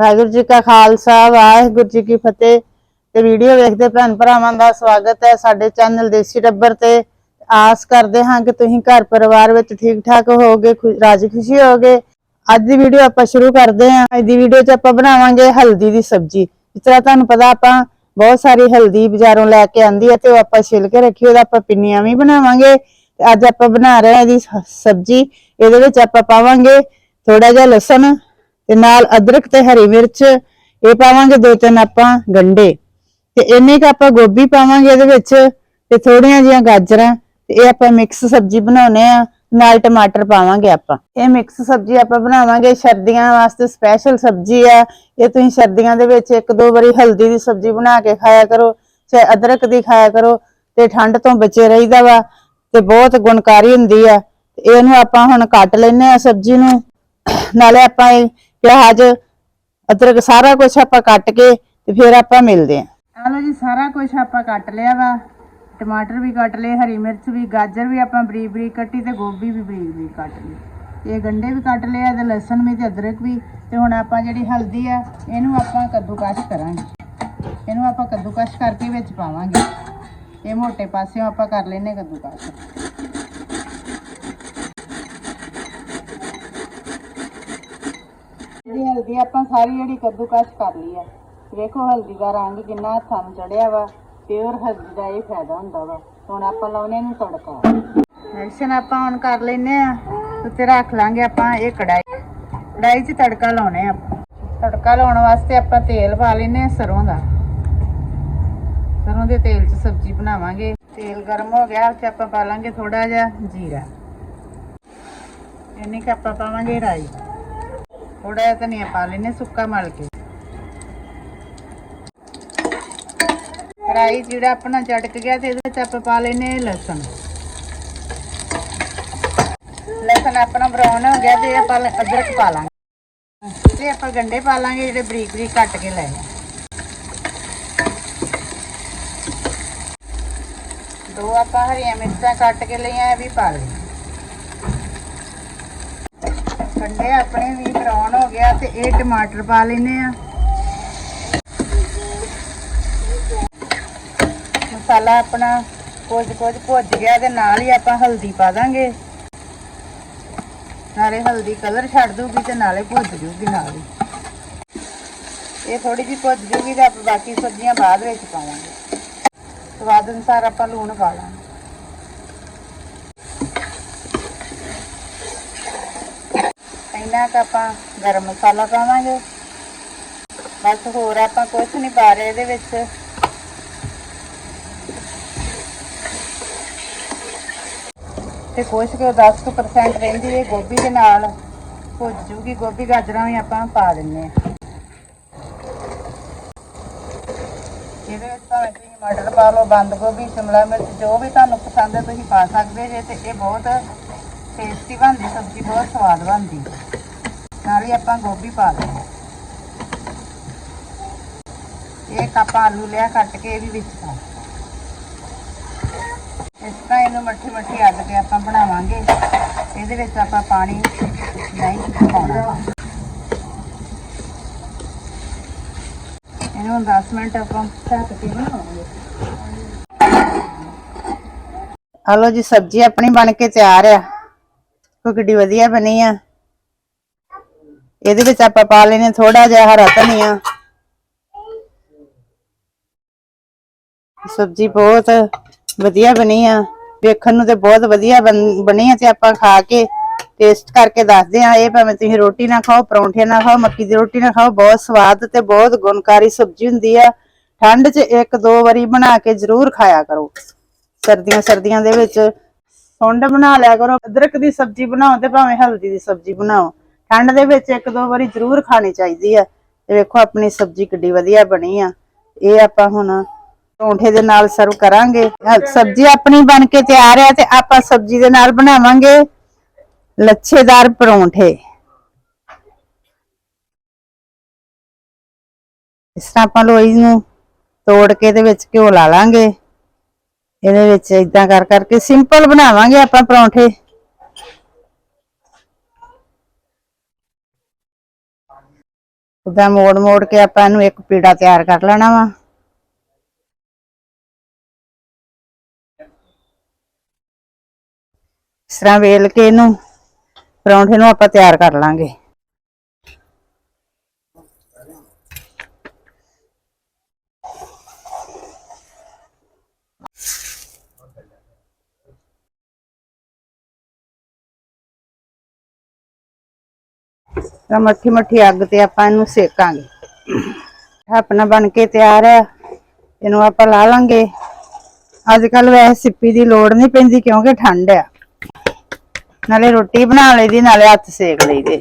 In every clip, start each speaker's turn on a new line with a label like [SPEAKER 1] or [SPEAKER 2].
[SPEAKER 1] ਵਾਹਿਗੁਰੂ ਜੀ ਕਾ ਖਾਲਸਾ, ਵਾਹਿਗੁਰੂ ਜੀ ਕੀ ਫਤਿਹ। ਤੇ ਵੀਡੀਓ ਵੇਖਦੇ ਭੈਣ ਭਰਾਵਾਂ ਦਾ ਸਵਾਗਤ ਹੈ ਸਾਡੇ ਚੈਨਲ ਦੇਸੀ ਟੱਬਰ ਤੇ। ਆਸ ਕਰਦੇ ਹਾਂ ਕਿ ਤੁਸੀਂ ਘਰ ਪਰਿਵਾਰ ਵਿੱਚ ਠੀਕ ਠਾਕ ਹੋਵੋਗੇ, ਖੁ- ਰਾਜੀ ਖੁਸ਼ੀ ਹੋਵੋਗੇ। ਅੱਜ ਦੀ ਵੀਡੀਓ ਆਪਾਂ ਸ਼ੁਰੂ ਕਰਦੇ ਹਾਂ। ਅੱਜ ਦੀ ਵੀਡੀਓ 'ਚ ਆਪਾਂ ਬਣਾਵਾਂਗੇ ਹਲਦੀ ਦੀ ਸਬਜ਼ੀ। ਜਿਸ ਤਰ੍ਹਾਂ ਤੁਹਾਨੂੰ ਪਤਾ ਆਪਾਂ ਬਹੁਤ ਸਾਰੀ ਹਲਦੀ ਬਾਜ਼ਾਰੋਂ ਲੈ ਕੇ ਆਂਦੀ ਹੈ ਤੇ ਉਹ ਆਪਾਂ ਛਿਲ ਕੇ ਰੱਖੀ, ਉਹਦਾ ਆਪਾਂ ਪਿੰਨੀਆਂ ਵੀ ਬਣਾਵਾਂਗੇ। ਤੇ ਅੱਜ ਆਪਾਂ ਬਣਾ ਰਹੇ ਹਾਂ ਇਹਦੀ ਸਬਜ਼ੀ। ਇਹਦੇ ਵਿੱਚ ਆਪਾਂ ਪਾਵਾਂਗੇ ਥੋੜਾ ਜਿਹਾ ਲਸਣ ਤੇ ਨਾਲ ਅਦਰਕ ਤੇ ਹਰੀ ਮਿਰਚ, ਇਹ ਪਾਵਾਂਗੇ ਦੋ ਤਿੰਨ ਆਪਾਂ ਗੰਡੇ। ਤੇ ਇੰਨੇ ਕ ਆਪਾਂ ਗੋਭੀ ਪਾਵਾਂਗੇ ਇਹਦੇ ਵਿੱਚ ਤੇ ਥੋੜੀਆਂ ਜੀਆਂ ਗਾਜਰਾਂ, ਤੇ ਇਹ ਆਪਾਂ ਮਿਕਸ ਸਬਜ਼ੀ ਬਣਾਉਨੇ ਆ, ਨਾਲ ਟਮਾਟਰ ਪਾਵਾਂਗੇ ਆਪਾਂ। ਇਹ ਮਿਕਸ ਸਬਜ਼ੀ ਆਪਾਂ ਬਣਾਵਾਂਗੇ, ਸਰਦੀਆਂ ਵਾਸਤੇ ਸਪੈਸ਼ਲ ਸਬਜ਼ੀ ਆ। ਇਹ ਤੁਸੀਂ ਸਰਦੀਆਂ ਦੇ ਵਿੱਚ ਇੱਕ ਦੋ ਵਾਰੀ ਹਲਦੀ ਦੀ ਸਬਜ਼ੀ ਬਣਾ ਕੇ ਖਾਇਆ ਕਰੋ, ਚਾਹੇ ਅਦਰਕ ਦੀ ਖਾਇਆ ਕਰੋ, ਤੇ ਠੰਡ ਤੋਂ ਬਚੇ ਰਹੀਦਾ ਵਾ, ਤੇ ਬਹੁਤ ਗੁਣਕਾਰੀ ਹੁੰਦੀ ਆ। ਤੇ ਇਹਨੂੰ ਆਪਾਂ ਹੁਣ ਕੱਟ ਲੈਨੇ ਆ ਸਬਜ਼ੀ ਨੂੰ। ਨਾਲੇ ਆਪਾਂ ਇਹ ਪਿਆਜ਼ ਅਦਰਕ ਸਾਰਾ ਕੁਝ ਆਪਾਂ ਕੱਟ ਕੇ ਤੇ ਫਿਰ ਆਪਾਂ ਮਿਲਦੇ ਆਂ ਆ ਲਓ ਜੀ, ਸਾਰਾ ਕੁਝ ਆਪਾਂ ਕੱਟ ਲਿਆ ਵਾ। ਟਮਾਟਰ ਵੀ ਕੱਟ ਲਏ, ਹਰੀ ਮਿਰਚ ਵੀ, ਗਾਜਰ ਵੀ ਆਪਾਂ ਬਰੀਕ ਬਰੀਕ ਕੱਟੀ ਤੇ ਗੋਭੀ ਵੀ ਬਰੀਕ ਬਰੀਕ ਕੱਟ ਲਈ। ਇਹ ਗੰਡੇ ਵੀ ਕੱਟ ਲਿਆ ਤੇ ਲਸਣ ਵੀ ਤੇ ਅਦਰਕ ਵੀ। ਤੇ ਹੁਣ ਆਪਾਂ ਜਿਹੜੀ ਹਲਦੀ ਆ, ਇਹਨੂੰ ਆਪਾਂ ਕੱਦੂਕਸ਼ ਕਰਾਂਗੇ। ਇਹਨੂੰ ਆਪਾਂ ਕੱਦੂਕਸ਼ ਕਰਕੇ ਵਿੱਚ ਪਾਵਾਂਗੇ। ਇਹ ਮੋਟੇ ਪਾਸਿਓਂ ਆਪਾਂ ਕਰ ਲੈਨੇ ਕੱਦੂਕਸ਼ ਜਿਹੜੀ ਹਲਦੀ ਆਪਾਂ ਸਾਰੀ ਜਿਹੜੀ ਕੱਦੂਕਸ਼ ਕਰ ਲਈ ਆ, ਵੇਖੋ ਹਲਦੀ ਦਾ ਰੰਗ ਕਿੰਨਾ ਹੱਥਾਂ ਨੂੰ ਚੜਿਆ ਵਾ ਪਿਓਰ ਹਲਦੀ ਦਾ ਇਹ ਫਾਇਦਾ ਹੁੰਦਾ ਵਾ। ਹੁਣ ਆਪਾਂ ਲਾਉਨੇ ਨੂੰ ਤੜਕਾ। ਐਕਸ਼ਨ ਆਪਾਂ ਹੁਣ ਕਰ ਲੈਨੇ ਆ, ਉੱਤੇ ਰੱਖ ਲਾਂਗੇ ਆਪਾਂ ਇਹ ਕੜਾਈ ਕੜਾਈ 'ਚ ਤੜਕਾ ਲਾਉਣੇ ਆ ਤੜਕਾ ਲਾਉਣ ਵਾਸਤੇ ਆਪਾਂ ਤੇਲ ਪਾ ਲੈਨੇ ਆ ਸਰੋਂ ਦਾ। ਸਰੋਂ ਦੇ ਤੇਲ 'ਚ ਸਬਜ਼ੀ ਬਣਾਵਾਂਗੇ। ਤੇਲ ਗਰਮ ਹੋ ਗਿਆ ਉੱਥੇ ਆਪਾਂ ਪਾ ਲਾਂਗੇ ਥੋੜਾ ਜਿਹਾ ਜੀਰਾ। ਇਹਨੇ ਕਿ ਆਪਾਂ ਪਾਵਾਂਗੇ ਰਾਈ। ਥੋੜਾ ਜਿਹਾ ਧਨੀਆ ਪਾ ਲੈਨੇ ਸੁੱਕਾ ਮਲ ਕੇ। ਰਾਈ ਜਿਹੜਾ ਆਪਣਾ ਚਟਕ ਗਿਆ ਤੇ ਇਹਦੇ ਵਿੱਚ ਆਪਾਂ ਪਾ ਲੈਨੇ ਲਸਣ। ਲਸਣ ਆਪਣਾ ਬਰਾਊਨ ਹੋ ਗਿਆ ਤੇ ਆਪਾਂ ਲ- ਅਦਰਕ ਪਾ ਲਾਂਗੇ। ਤੇ ਆਪਾਂ ਗੰਡੇ ਪਾ ਲਾਂਗੇ ਜਿਹੜੇ ਬਰੀਕ ਬਰੀਕ ਕੱਟ ਕੇ ਲਏ ਦੋ ਆਪਾਂ ਹਰੀਆਂ ਮਿਰਚਾਂ ਕੱਟ ਕੇ ਲਈਆਂ, ਇਹ ਵੀ ਪਾ ਲਈ ਗੰਡੇ ਆਪਣੇ ਵੀ ਬਰਾਉਨ ਹੋ ਗਿਆ ਤੇ ਇਹ ਟਮਾਟਰ ਪਾ ਲੈਨੇ ਆ। ਮਸਾਲਾ ਆਪਣਾ ਕੁਝ ਕੁਝ ਭੁੱਜ ਗਿਆ ਤੇ ਨਾਲ ਹੀ ਆਪਾਂ ਹਲਦੀ ਪਾ ਦਾਂਗੇ। ਨਾਲੇ ਹਲਦੀ ਕਲਰ ਛੱਡ ਦੂਗੀ ਤੇ ਨਾਲੇ ਭੁੱਜ ਜੂਗੀ ਨਾਲ ਹੀ। ਇਹ ਥੋੜੀ ਜਿਹੀ ਭੁੱਜ ਜੂਗੀ ਤੇ ਆਪਾਂ ਬਾਕੀ ਸਬਜ਼ੀਆਂ ਬਾਅਦ ਵਿੱਚ ਪਾਵਾਂਗੇ। ਸਵਾਦ ਅਨੁਸਾਰ ਆਪਾਂ ਲੂਣ ਪਾ ਲਾਂਗੇ। ਇੰਨਾ ਕੁ ਆਪਾਂ ਗਰਮ ਮਸਾਲਾ ਪਾਵਾਂਗੇ। ਬਸ ਹੋਰ ਆਪਾਂ ਕੁਝ ਨਹੀਂ ਪਾ ਰਹੇ ਇਹਦੇ ਵਿੱਚ। ਤੇ ਕੁਛ ਕੁ 10% ਰਹਿੰਦੀ ਹੈ, ਗੋਭੀ ਦੇ ਨਾਲ ਭੁੱਜ ਜੂਗੀ। ਗੋਭੀ ਗਾਜਰਾਂ ਵੀ ਆਪਾਂ ਪਾ ਦਿੰਨੇ ਆ ਇਹਦੇ ਵਿੱਚ ਭਾਵੇਂ ਤੁਸੀਂ ਮਟਰ ਪਾ ਲਓ, ਬੰਦ ਗੋਭੀ, ਸ਼ਿਮਲਾ ਮਿਰਚ, ਜੋ ਵੀ ਤੁਹਾਨੂੰ ਪਸੰਦ ਹੈ, ਤੁਸੀਂ ਪਾ ਸਕਦੇ ਜੇ ਤੇ ਇਹ ਬਹੁਤ ਟੇਸਟੀ ਬਣਦੀ, ਸਬਜ਼ੀ ਬਹੁਤ ਸਵਾਦ ਬਣਦੀ। ਨਾਲ ਆਪਾਂ ਗੋਭੀ ਪਾ ਦਿੰਦੇ ਇਹ ਕੱਪ ਆਲੂ ਲਿਆ ਕੱਟ ਕੇ ਇਹ ਵੀ ਵਿੱਚ ਪਾ। ਇਸ ਤਰ੍ਹਾਂ ਇਹਨੂੰ ਮੱਠੀ ਮੱਠੀ ਅੱਡ ਕੇ ਆਪਾਂ ਬਣਾਵਾਂਗੇ। ਇਹਦੇ ਵਿੱਚ ਆਪਾਂ ਪਾਣੀ ਨਹੀਂ ਪਾਉਣਾ। ਇਹਨੂੰ 10 ਮਿੰਟ ਆਪਾਂ ਢੱਕ ਕੇ ਬਣਾਵਾਂਗੇ। ਹਲੋ ਜੀ, ਸਬਜ਼ੀ ਆਪਣੀ ਬਣ ਕੇ ਤਿਆਰ ਆ। ਉਹ ਕਿੱਡੀ ਵਧੀਆ ਬਣੀ ਆ। ਇਹਦੇ ਵਿੱਚ ਆਪਾਂ ਪਾ ਲੈਨੇ ਥੋੜਾ ਜਿਹਾ ਹਰਾ ਧਨੀਆ। ਸਬਜ਼ੀ ਬਹੁਤ ਵਧੀਆ ਬਣੀ ਆ। ਵੇਖਣ ਨੂੰ ਤੇ ਬਹੁਤ ਵਧੀਆ ਬਣੀ ਆ ਤੇ ਆਪਾਂ ਖਾ ਕੇ ਟੇਸਟ ਕਰਕੇ ਦੱਸਦੇ ਆ, ਇਹ ਭਾਵੇਂ ਤੁਸੀਂ ਰੋਟੀ ਨਾ ਖਾਓ, ਪਰੌਂਠੇ ਨਾ ਖਾਓ, ਮੱਕੀ ਦੀ ਰੋਟੀ ਨਾ ਖਾਓ, ਬਹੁਤ ਸਵਾਦ ਤੇ ਬਹੁਤ ਗੁਣਕਾਰੀ ਸਬਜ਼ੀ ਹੁੰਦੀ ਆ। ਠੰਡ 'ਚ ਇੱਕ ਦੋ ਵਾਰੀ ਬਣਾ ਕੇ ਜ਼ਰੂਰ ਖਾਇਆ ਕਰੋ। ਸਰਦੀਆਂ ਸਰਦੀਆਂ ਦੇ ਵਿੱਚ ਸੁੰਡ ਬਣਾ ਲਿਆ ਕਰੋ। ਅਦਰਕ ਦੀ ਸਬਜ਼ੀ ਬਣਾਓ ਤੇ ਭਾਵੇਂ ਹਲਦੀ ਦੀ ਸਬਜ਼ੀ ਬਣਾਓ। ਠੰਡ ਦੇ ਵਿੱਚ ਇੱਕ ਦੋ ਵਾਰੀ ਜ਼ਰੂਰ ਖਾਣੀ ਚਾਹੀਦੀ ਆ। ਤੇ ਵੇਖੋ, ਆਪਣੀ ਸਬਜ਼ੀ ਕਿੱਡੀ ਵਧੀਆ ਬਣੀ ਆ। ਇਹ ਆਪਾਂ ਹੁਣ ਪਰੌਂਠੇ ਦੇ ਨਾਲ ਸਰਵ ਕਰਾਂਗੇ। ਸਬਜ਼ੀ ਆਪਣੀ ਬਣ ਕੇ ਤਿਆਰ ਹੈ ਤੇ ਆਪਾਂ ਸਬਜ਼ੀ ਦੇ ਨਾਲ ਬਣਾਵਾਂਗੇ ਲੱਛੇਦਾਰ ਪਰੌਂਠੇ। ਇਸ ਤਰ੍ਹਾਂ ਆਪਾਂ ਲੋਈ ਨੂੰ ਤੋੜ ਕੇ ਇਹਦੇ ਵਿੱਚ ਘਿਓ ਲਾ ਲਾਂਗੇ। ਇਹਦੇ ਵਿੱਚ ਇਦਾਂ ਕਰ ਕਰਕੇ ਸਿੰਪਲ ਬਣਾਵਾਂਗੇ ਆਪਾਂ ਪਰੌਂਠੇ। ਉਦਾਂ ਮੋੜ ਮੋੜ ਕੇ ਆਪਾਂ ਇਹਨੂੰ ਇੱਕ ਪੀੜਾ ਤਿਆਰ ਕਰ ਲੈਣਾ ਵਾ। ਇਸ ਤਰ੍ਹਾਂ ਵੇਲ ਕੇ ਇਹਨੂੰ ਪਰੌਂਠੇ ਨੂੰ ਆਪਾਂ ਤਿਆਰ ਕਰ ਲਾਂਗੇ। ਤਾਂ ਮੱਠੀ ਮੱਠੀ ਅੱਗ ਤੇ ਆਪਾਂ ਇਹਨੂੰ ਸੇਕਾਂਗੇ। ਆਪਣਾ ਬਣ ਕੇ ਤਿਆਰ ਹੈ ਇਹਨੂੰ ਆਪਾਂ ਲਾ ਲਾਂਗੇ। ਅੱਜ ਕੱਲ ਵੈਸੇ ਸਿੱਪੀ ਦੀ ਲੋੜ ਨਹੀਂ ਪੈਂਦੀ ਕਿਉਂਕਿ ਠੰਡ ਆ। ਨਾਲੇ ਰੋਟੀ ਬਣਾ ਲਈਦੀ, ਨਾਲੇ ਹੱਥ ਸੇਕ ਲਈਦੇ।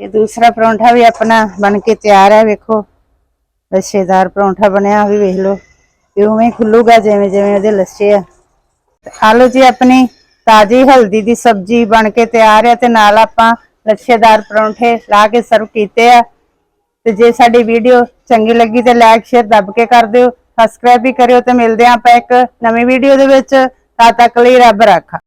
[SPEAKER 1] ਇਹ ਦੂਸਰਾ ਪਰੌਂਠਾ ਵੀ ਆਪਣਾ ਬਣ ਕੇ ਤਿਆਰ ਹੈ ਵੇਖੋ। ਰਸ਼ੇਦਾਰ ਪਰੌਂਠਾ ਬਣਿਆ ਵੀ ਵੇਖ ਲਓ। ਇਹ ਉਵੇਂ ਖੁੱਲੂਗਾ ਜਿਵੇਂ ਜਿਵੇਂ ਉਹਦੇ ਲੱਛੇ ਆ। ਆਲੂ ਜੀ ਆਪਣੀ ਤਾਜ਼ੀ ਹਲਦੀ ਦੀ ਸਬਜ਼ੀ ਬਣ ਕੇ ਤਿਆਰ ਹੈ ਤੇ ਨਾਲ ਆਪਾਂ ਲੱਛੇਦਾਰ ਪਰੌਂਠੇ ਲਾ ਕੇ ਸਰਵ ਕੀਤੇ ਆ। ਤੇ ਜੇ ਸਾਡੀ ਵੀਡੀਓ ਚੰਗੀ ਲੱਗੀ ਤੇ ਲਾਈਕ ਸ਼ੇਅਰ ਦੱਬ ਕੇ ਕਰ ਦਿਓ। ਸਬਸਕ੍ਰਾਈਬ ਵੀ ਕਰਿਓ ਤੇ ਮਿਲਦੇ ਹਾਂ ਆਪਾਂ ਇੱਕ ਨਵੀਂ ਵੀਡੀਓ ਦੇ ਵਿੱਚ। ਤਦ ਤੱਕ ਲਈ ਰੱਬ ਰਾਖਾ।